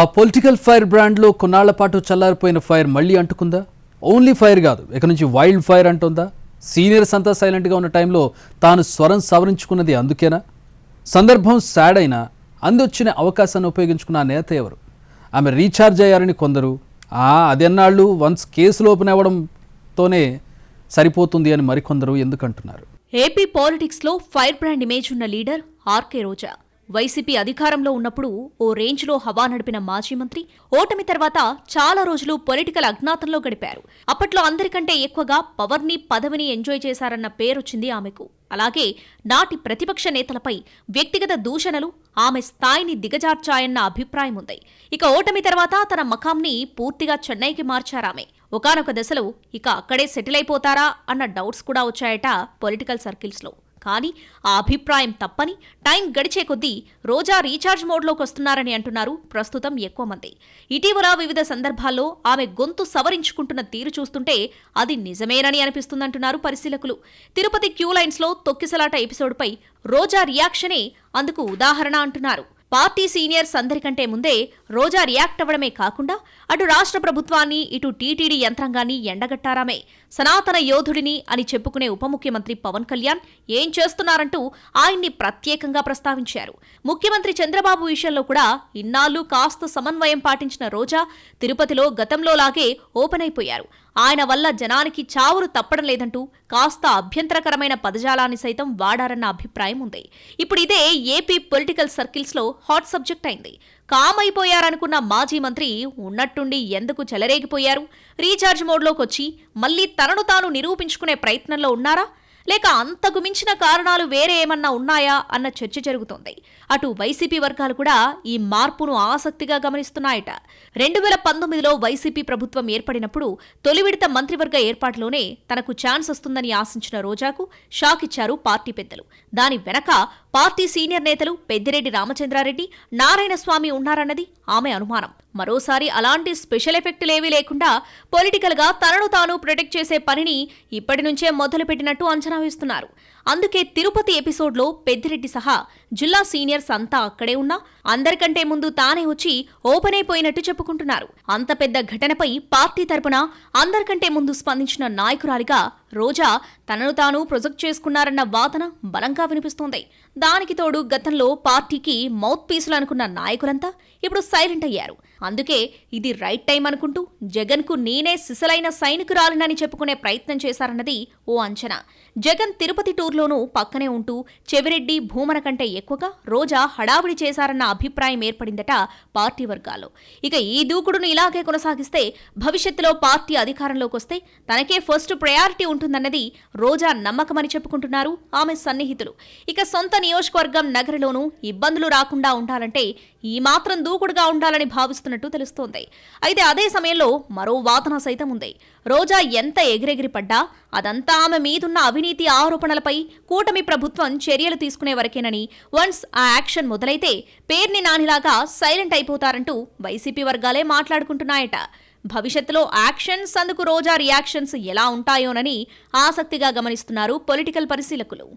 ఆ political fire బ్రాండ్లో కొన్నాళ్ళ పాటు చల్లారిపోయిన ఫైర్ మళ్ళీ అంటుకుందా? ఓన్లీ ఫైర్ కాదు ఇక నుంచి వైల్డ్ ఫైర్ అంటుందా? సీనియర్స్ అంతా సైలెంట్గా ఉన్న టైంలో తాను స్వరం సవరించుకున్నది అందుకేనా? సందర్భం సాడ్ అయినా అందొచ్చిన అవకాశాన్ని ఉపయోగించుకున్న నేత ఎవరు? ఆమె రీఛార్జ్ అయ్యారని కొందరు అదెన్నాళ్ళు వన్స్ కేసులు ఓపెన్ అవ్వడంతోనే సరిపోతుంది అని మరికొందరు ఎందుకంటున్నారు. ఏపీ పాలిటిక్స్లో ఫైర్ బ్రాండ్ ఇమేజ్ ఉన్న లీడర్ ఆర్కే రోజా. వైసీపీ అధికారంలో ఉన్నప్పుడు ఓ రేంజ్లో హవా నడిపిన మాజీ మంత్రి ఓటమి తర్వాత చాలా రోజులు పొలిటికల్ అజ్ఞాతంలో గడిపారు. అప్పట్లో అందరికంటే ఎక్కువగా పవర్ని పదవిని ఎంజాయ్ చేశారన్న పేరొచ్చింది ఆమెకు. అలాగే నాటి ప్రతిపక్ష నేతలపై వ్యక్తిగత దూషణలు ఆమె స్థాయిని దిగజార్చాయన్న అభిప్రాయం ఉంది ఇక ఓటమి తర్వాత తన మకాంని పూర్తిగా చెన్నైకి మార్చారామె. ఒకానొక దశలో ఇక అక్కడే సెటిల్ అయిపోతారా అన్న డౌట్స్ కూడా వచ్చాయట పొలిటికల్ సర్కిల్స్లో. కానీ ఆ అభిప్రాయం తప్పని టైం గడిచే కొద్దీ రోజా రీఛార్జ్ మోడ్లోకి వస్తున్నారని అంటున్నారు ప్రస్తుతం ఎక్కువ మంది. ఇటీవల వివిధ సందర్భాల్లో ఆమె గొంతు సవరించుకుంటున్న తీరు చూస్తుంటే అది నిజమేనని అనిపిస్తుందంటున్నారు పరిశీలకులు. తిరుపతి క్యూ లైన్స్లో తొక్కిసలాట ఎపిసోడ్పై రోజా రియాక్షనే అందుకు ఉదాహరణ అంటున్నారు. పార్టీ సీనియర్స్ అందరికంటే ముందే రోజా రియాక్ట్ అవ్వడమే కాకుండా అటు రాష్ట్ర ప్రభుత్వాన్ని ఇటు టీటీడీ యంత్రాంగాన్ని ఎండగట్టారామే. సనాతన యోధుడిని అని చెప్పుకునే ఉప ముఖ్యమంత్రి పవన్ కళ్యాణ్ ఏం చేస్తున్నారంటూ ఆయన్ని ప్రత్యేకంగా ప్రస్తావించారు. ముఖ్యమంత్రి చంద్రబాబు విషయంలో కూడా ఇన్నాళ్ళు కాస్త సమన్వయం పాటించిన రోజా తిరుపతిలో గతంలోలాగే ఓపెన్ అయిపోయారు. ఆయన వల్ల జనానికి చావులు తప్పడం లేదంటూ కాస్త అభ్యంతరకరమైన పదజాలాన్ని సైతం వాడారన్న అభిప్రాయం ఉంది. ఇప్పుడు ఇదే ఏపీ పొలిటికల్ సర్కిల్స్లో హాట్ సబ్జెక్ట్ అయింది. కామ్ అయిపోయారనుకున్న మాజీ మంత్రి ఉన్నట్టుండి ఎందుకు చెలరేగిపోయారు? రీఛార్జ్ మోడ్లోకి వచ్చి మళ్ళీ తనను తాను నిరూపించుకునే ప్రయత్నంలో ఉన్నారా? లేక అంతకు మించిన కారణాలు వేరే ఏమన్నా ఉన్నాయా అన్న చర్చ జరుగుతోంది. అటు వైసీపీ వర్గాలు కూడా ఈ మార్పును ఆసక్తిగా గమనిస్తున్నాయట. రెండు వేల పంతొమ్మిదిలో వైసీపీ ప్రభుత్వం ఏర్పడినప్పుడు తొలి విడత మంత్రివర్గ ఏర్పాటులోనే తనకు ఛాన్స్ వస్తుందని ఆశించిన రోజాకు షాక్ ఇచ్చారు పార్టీ పెద్దలు. దాని వెనక పార్టీ సీనియర్ నేతలు పెద్దిరెడ్డి రామచంద్రారెడ్డి నారాయణస్వామి ఉన్నారన్నది ఆమె అనుమానం. మరోసారి అలాంటి స్పెషల్ ఎఫెక్టులేవీ లేకుండా పొలిటికల్గా తనను తాను ప్రొటెక్ట్ చేసే పనిని ఇప్పటి నుంచే మొదలుపెట్టినట్టు అంచనా వేస్తున్నారు. అందుకే తిరుపతి ఎపిసోడ్లో పెద్దిరెడ్డి సహా జిల్లా సీనియర్స్ అంతా అక్కడే ఉన్నా అందరికంటే ముందు తానే వచ్చి ఓపెన్ అయిపోయినట్టు చెప్పుకుంటున్నారు. అంత పెద్ద ఘటనపై పార్టీ తరపున అందరికంటే ముందు స్పందించిన నాయకురాలిగా రోజా తనను తాను ప్రొజెక్ట్ చేసుకున్నారన్న వాదన బలంగా వినిపిస్తోంది. దానికి తోడు గతంలో పార్టీకి మౌత్ పీసులు అనుకున్న నాయకులంతా ఇప్పుడు సైలెంట్ అయ్యారు. అందుకే ఇది రైట్ టైం అనుకుంటూ జగన్కు నేనే సిసలైన సైనికురాలినని చెప్పుకునే ప్రయత్నం చేశారన్నది ఓ అంచనా. జగన్ తిరుపతి టూర్లోనూ పక్కనే ఉంటూ చెవిరెడ్డి భూమన కంటే ఎక్కువగా రోజా హడావిడి చేశారన్న అభిప్రాయం ఏర్పడిందట పార్టీ వర్గాల్లో ఇక ఈ దూకుడును ఇలాగే కొనసాగిస్తే భవిష్యత్తులో పార్టీ అధికారంలోకి వస్తే తనకే ఫస్ట్ ప్రయారిటీ ఉంటుందన్నది రోజా నమ్మకమని చెప్పుకుంటున్నారు ఆమె సన్నిహితులు. ఇక సొంత నియోజకవర్గం నగరిలోనూ ఇబ్బందులు రాకుండా ఉండాలంటే ఈ మాత్రం దూకుడుగా ఉండాలని భావిస్తున్నట్టు తెలుస్తోంది. అయితే అదే సమయంలో మరో వాదన సైతం ఉంది. రోజా ఎంత ఎగిరెగిరి పడ్డా అదంతా ఆమె మీదున్న అవినీతి ఆరోపణలపై కూటమి ప్రభుత్వం చర్యలు తీసుకునే వరకేనని వన్స్ ఆ యాక్షన్ మొదలైతే పేర్ని నానిలాగా సైలెంట్ అయిపోతారంటూ వైసీపీ వర్గాలే మాట్లాడుకుంటున్నాయట. భవిష్యత్తులో యాక్షన్స్ అందుకు రోజా రియాక్షన్స్ ఎలా ఉంటాయోనని ఆసక్తిగా గమనిస్తున్నారు పొలిటికల్ పరిశీలకులు.